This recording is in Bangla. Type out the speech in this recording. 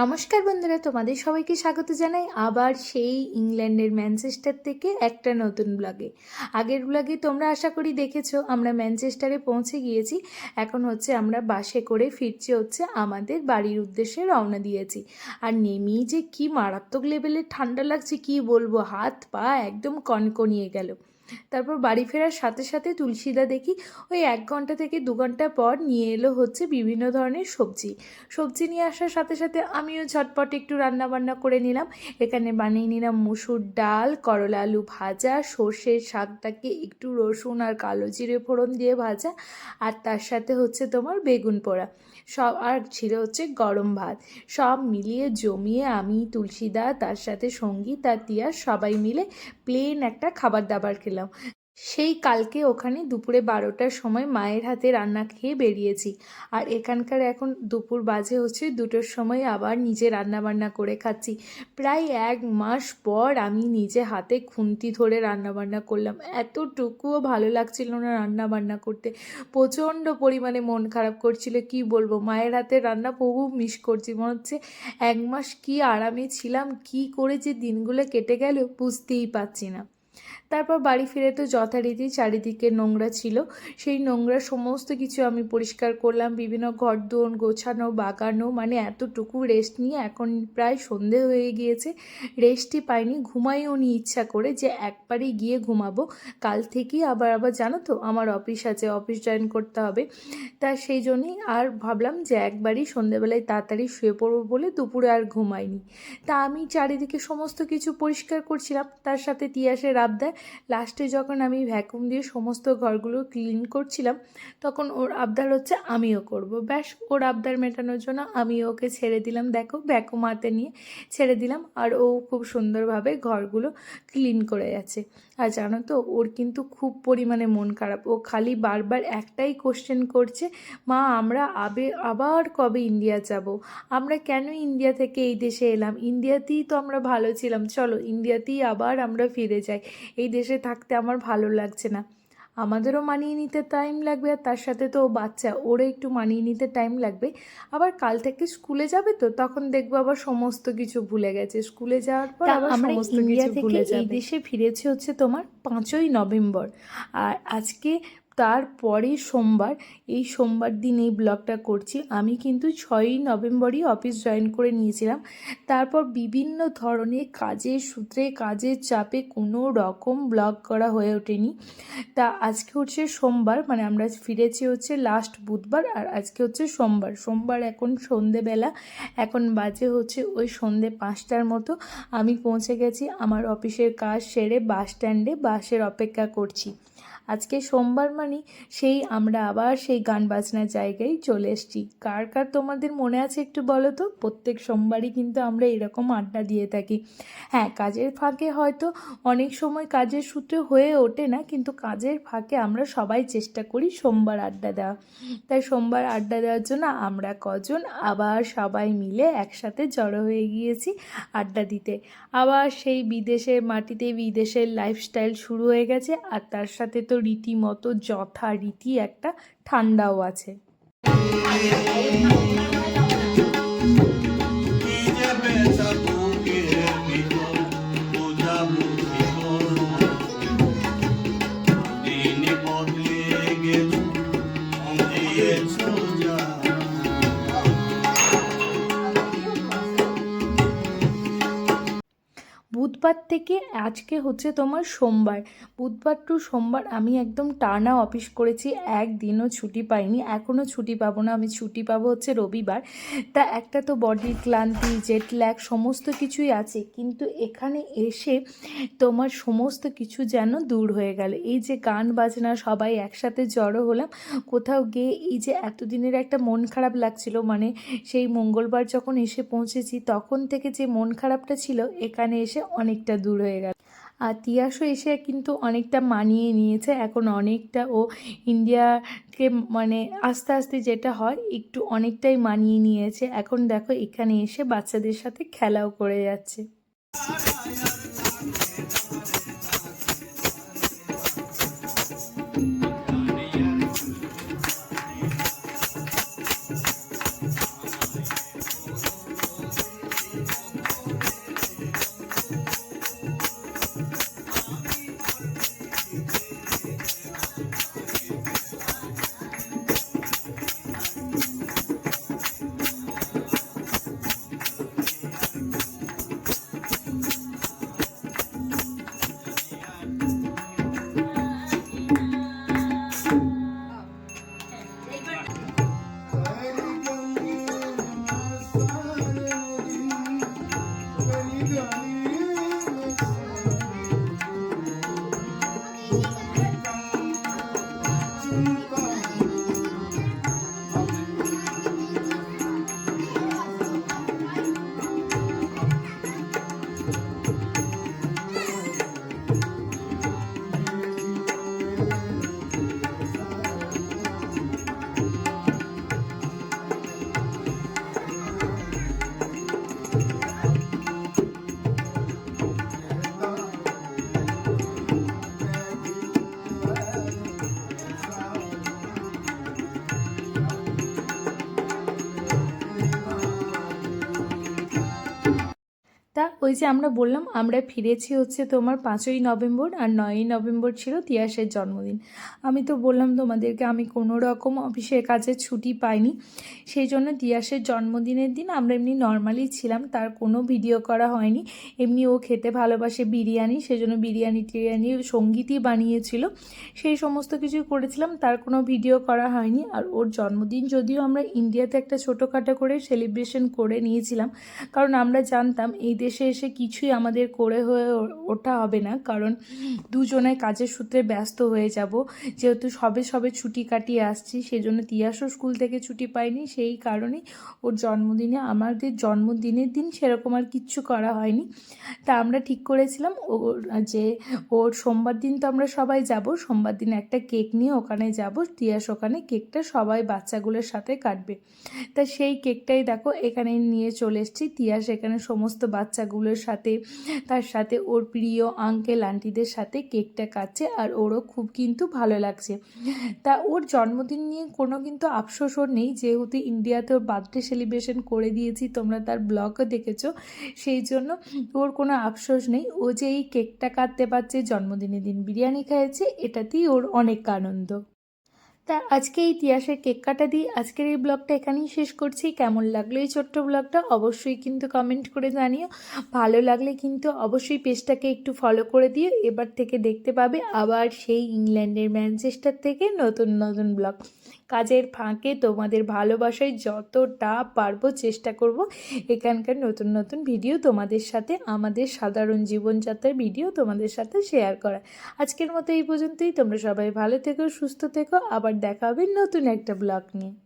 নমস্কার বন্ধুরা, তোমাদের সবাইকে স্বাগত জানাই আবার সেই ইংল্যান্ডের ম্যানচেস্টার থেকে একটা নতুন ব্লগে আগের ব্লগে তোমরা আশা করি দেখেছ, আমরা ম্যানচেস্টারে পৌঁছে গিয়েছি। এখন হচ্ছে আমরা বাসে করে ফিরছি হচ্ছে আমাদের বাড়ির উদ্দেশ্যে রওনা দিয়েছি। আর নেমেই যে কি মারাত্মক লেভেলের ঠান্ডা লাগছে, কি বলব? হাত পা একদম কনকনিয়ে গেল। তারপর বাড়ি ফেরার সাথে সাথে তুলসীদা দেখি ওই এক ঘণ্টা থেকে দু ঘণ্টা পর নিয়ে এলো হচ্ছে বিভিন্ন ধরনের সবজি। সবজি নিয়ে আসার সাথে সাথে আমিও ঝটপট একটু রান্না বান্না করে নিলাম। এখানে বানিয়ে নিলাম মুসুর ডাল, করলা আলু ভাজা, সর্ষের শাকটাকে একটু রসুন আর কালো জিরে ফোড়ন দিয়ে ভাজা, আর তার সাথে হচ্ছে তোমার বেগুন পোড়া। সব, আর ছিল হচ্ছে গরম ভাত। সব মিলিয়ে জমিয়ে আমি তুলসীদা তার সাথে সংগীত আর তিয়া সবাই মিলে প্লেন একটা খাবার দাবার খেলাম। সেই কালকে ওখানে দুপুরে বারোটার সময় মায়ের হাতে রান্না খেয়ে বেরিয়েছি। আর এখানকার এখন দুপুর বাজে হচ্ছে দুটোর সময় আবার নিজে রান্না বান্না করে খাচ্ছি। প্রায় এক মাস পর আমি নিজে হাতে খুন্তি ধরে রান্না বান্না করলাম। এতটুকুও ভালো লাগছিল না রান্না বান্না করতে। প্রচণ্ড পরিমাণে মন খারাপ করছিল, কি বলব? মায়ের হাতে রান্না বহু মিস করছি। মনে হচ্ছে এক মাস কি আরামে ছিলাম, কি করে যে দিনগুলো কেটে গেল বুঝতেই পারছি না। তারপর বাড়ি ফিরে তো যথারীতি চারিদিকে নোংরা ছিল। সেই নোংরা সমস্ত কিছু আমি পরিষ্কার করলাম। বিভিন্ন ঘর দোন গোছানো, বাগানো মানে এতটুকু রেস্ট নিয়ে এখন প্রায় সন্ধে হয়ে গিয়েছে। রেস্টই পাইনি, ঘুমাইও নি ইচ্ছা করে যে একবারই গিয়ে ঘুমাবো। কাল থেকেই আবার আবার জানো তো, আমার অফিস আছে অফিস জয়েন করতে হবে। তা সেই জন্যই আর ভাবলাম যে একবারই সন্ধেবেলায় তাড়াতাড়ি শুয়ে পড়ব বলে দুপুরে আর ঘুমাইনি। তা আমি চারিদিকে সমস্ত কিছু পরিষ্কার করছিলাম। তার সাথে তিয়াসের আবদার লাস্টে যখন আমি ভ্যাকুম দিয়ে সমস্ত ঘরগুলো ক্লিন করছিলাম, তখন ওর আবদার হচ্ছে আমিও করব। ব্যাস, ওর আবদার মেটানোর জন্য আমি ওকে ছেড়ে দিলাম। দেখো ভ্যাকুম হাতে নিয়ে ছেড়ে দিলাম আর ও খুব সুন্দরভাবে ঘরগুলো ক্লিন করে যাচ্ছে আর জানো তো, ওর কিন্তু খুব পরিমাণে মন খারাপ। ও খালি বারবার একটাই কোশ্চেন করছে, মা, আমরা আবে, আবার কবে ইন্ডিয়া যাব? আমরা কেন ইন্ডিয়া থেকে এই দেশে এলাম? ইন্ডিয়াতেই তো আমরা ভালো ছিলাম। চলো ইন্ডিয়াতেই আবার আমরা ফিরে যাই। এই দেশে থাকতে আমার ভালো লাগছে না। আমাদেরও মানিয়ে নিতে টাইম লাগবে আর তার সাথে তো ও বাচ্চা ওরও একটু মানিয়ে নিতে টাইম লাগবে। আবার কাল থেকে স্কুলে যাবে তো তখন দেখব আবার সমস্ত কিছু ভুলে গেছে। স্কুলে যাওয়ার পর আবার সমস্ত কিছু ভুলে যাবে। এই দেশে ফিরেছে হচ্ছে তোমার পাঁচই নভেম্বর। আর আজকে তারপরে সোমবার, এই সোমবার দিন এই ব্লগটা করছি। আমি কিন্তু ছয়ই নভেম্বরই অফিস জয়েন করে নিয়েছিলাম। তারপর বিভিন্ন ধরনের কাজের সূত্রে, কাজের চাপে কোনো রকম ব্লগ করা হয়ে ওঠেনি। তা আজকে হচ্ছে সোমবার মানে আমরা ফিরেছি হচ্ছে লাস্ট বুধবার আর আজকে হচ্ছে সোমবার। সোমবার এখন সন্ধেবেলা, এখন বাজে হচ্ছে ওই সন্ধে পাঁচটার মতো। আমি পৌঁছে গেছি, আমার অফিসের কাজ সেরে বাস স্ট্যান্ডে, বাসের অপেক্ষা করছি। আজকে সোমবার মানে সেই আমরা আবার সেই গান বাজনার জায়গায় চলে এসেছি। কার কার তোমাদের মনে আছে একটু বলো তো? প্রত্যেক সোমবারই কিন্তু আমরা এরকম আড্ডা দিয়ে থাকি। হ্যাঁ কাজের ফাঁকে হয়তো অনেক সময় কাজের সূত্রে হয়ে ওঠে না, কিন্তু কাজের ফাঁকে আমরা সবাই চেষ্টা করি সোমবার আড্ডা দেওয়া। তাই সোমবার আড্ডা দেওয়ার জন্য আমরা কজন আবার সবাই মিলে একসাথে জড়ো হয়ে গিয়েছি আড্ডা দিতে। আবার সেই বিদেশের মাটিতে বিদেশের লাইফস্টাইল শুরু হয়ে গেছে আর তার সাথে তো রীতিমতো যথারীতি একটা ঠান্ডাও আছে। থেকে আজকে হচ্ছে তোমার সোমবার। বুধবার টু সোমবার আমি একদম টানা অফিস করেছি, একদিনও ছুটি পাইনি এখনও ছুটি পাবো না, আমি ছুটি পাবো হচ্ছে রবিবার। তা একটা তো বডির ক্লান্তি জেট ল্যাগ সমস্ত কিছুই আছে, কিন্তু এখানে এসে তোমার সমস্ত কিছু যেন দূর হয়ে গেল। এই যে গান বাজনা, সবাই একসাথে জড়ো হলাম, কোথাও গিয়ে এই যে এতদিনের একটা মন খারাপ লাগছিল মানে সেই মঙ্গলবার যখন এসে পৌঁছেছি, তখন থেকে যে মন খারাপটা ছিল, এখানে এসে অনেকটা দূর হয়ে গেল। আর তিয়াসও এসে কিন্তু অনেকটা মানিয়ে নিয়েছে। এখন অনেকটা ও ইন্ডিয়াকে মানে আস্তে আস্তে যেটা হয়, একটু অনেকটাই মানিয়ে নিয়েছে। এখন দেখো এখানে এসে বাচ্চাদের সাথে খেলাও করে যাচ্ছে। ওই যে আমরা বললাম, আমরা ফিরেছি হচ্ছে তোমার পাঁচই নভেম্বর আর নয়ই নভেম্বর ছিল তিয়াসের জন্মদিন। আমি তো বললাম তোমাদেরকে, আমি কোনো রকম অফিসের কাজে ছুটি পাইনি। সেই জন্য তিয়াসের জন্মদিনের দিন আমরা এমনি নর্মালি ছিলাম, তার কোনো ভিডিও করা হয়নি। এমনি ও খেতে ভালোবাসে বিরিয়ানি সেজন্য বিরিয়ানি টিরিয়ানি সঙ্গীতই বানিয়েছিল। সেই সমস্ত কিছু করেছিলাম, তার কোনো ভিডিও করা হয়নি। আর ওর জন্মদিন যদিও আমরা ইন্ডিয়াতে একটা ছোটোখাটো করে সেলিব্রেশন করে নিয়েছিলাম, কারণ আমরা জানতাম এই দেশে এসে কিছুই আমাদের করে হয়ে ও- ওঠা হবে না। কারণ দুজনে কাজের সূত্রে ব্যস্ত হয়ে যাব। যেহেতু সবে সবে ছুটি কাটিয়ে আসছি, সেজন্য তিয়াসও স্কুল থেকে ছুটি পাইনি। সেই কারণেই ওর জন্মদিনে, আমাদের জন্মদিনের দিন সেরকম আর কিচ্ছু করা হয়নি। তা আমরা ঠিক করেছিলাম। ওর, যে ওর সোমবার দিন তো আমরা সবাই যাব। সোমবার দিন একটা কেক নিয়ে ওখানে যাব। তিয়াস ওখানে কেকটা সবাই বাচ্চাগুলোর সাথে কাটবে। তা সেই কেকটাই দেখো, এখানে নিয়ে চলে এসেছি। তিয়াস এখানে সমস্ত বাচ্চাগুলোর সাথে, তার সাথে ওর প্রিয় আঙ্কেল আন্টিদের সাথে কেকটা কাটছে আর ওরও খুব কিন্তু ভালো লাগছে। তা ওর জন্মদিন নিয়ে কোনো কিন্তু আফসোস ওর নেই, যেহেতু ইন্ডিয়াতে ওর বার্থডে সেলিব্রেশন করে দিয়েছি, তোমরা তার ব্লগও দেখেছ, সেই জন্য ওর কোনো আফসোস নেই। ও যে এই কেকটা কাটতে পারছে, জন্মদিনের দিন বিরিয়ানি খেয়েছে এটাতেই ওর অনেক আনন্দ। তা আজকে ইতিহাসের কেক কাটা দিয়ে আজকের এই ব্লগটা এখানেই শেষ করছি। কেমন লাগল এই ছোট্ট ব্লগটা অবশ্যই কিন্তু কমেন্ট করে জানিও। ভালো লাগলে কিন্তু অবশ্যই পেজটাকে একটু ফলো করে দিও। এবার থেকে দেখতে পাবে আবার সেই ইংল্যান্ডের ম্যানচেস্টার থেকে নতুন নতুন ব্লগ। কাজের ফাঁকে তোমাদের ভালোবাসায় যতটা পারব চেষ্টা করব। এখানকার নতুন নতুন ভিডিও তোমাদের সাথে, আমাদের সাধারণ জীবনযাত্রার ভিডিও তোমাদের সাথে শেয়ার করা। আজকের মতো এই পর্যন্তই। তোমরা সবাই ভালো থেকো, সুস্থ থেকো। আবার দেখা হবে নতুন একটা ব্লগ নিয়ে।